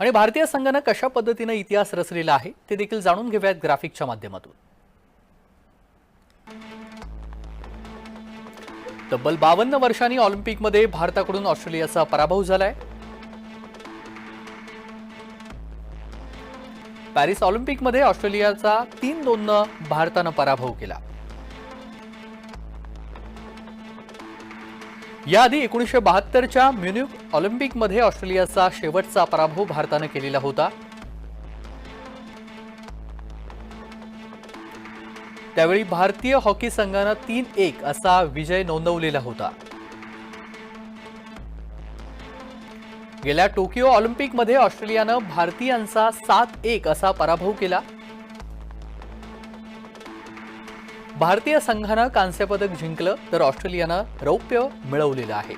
आणि भारतीय संघानं कशा पद्धतीनं इतिहास रचलेला आहे ते देखील जाणून घेऊयात ग्राफिकच्या माध्यमातून. तब्बल बावन्न वर्षांनी ऑलिम्पिकमध्ये भारताकडून ऑस्ट्रेलियाचा पराभव झालाय. पॅरिस ऑलिम्पिकमध्ये ऑस्ट्रेलियाचा तीन दोननं भारतानं पराभव केला. याआधी एकोणीसशे बहात्तरच्या म्युनिक ऑलिम्पिकमध्ये ऑस्ट्रेलियाचा शेवटचा पराभव भारतानं केलेला होता. त्यावेळी भारतीय हॉकी संघानं तीन एक असा विजय नोंदवलेला होता. गेल्या टोकियो ऑलिम्पिकमध्ये ऑस्ट्रेलियानं भारतीयांचा सात एक असा पराभव केला. भारतीय संघानं कांस्य पदक जिंकलं तर ऑस्ट्रेलियानं रौप्य मिळवलेलं आहे.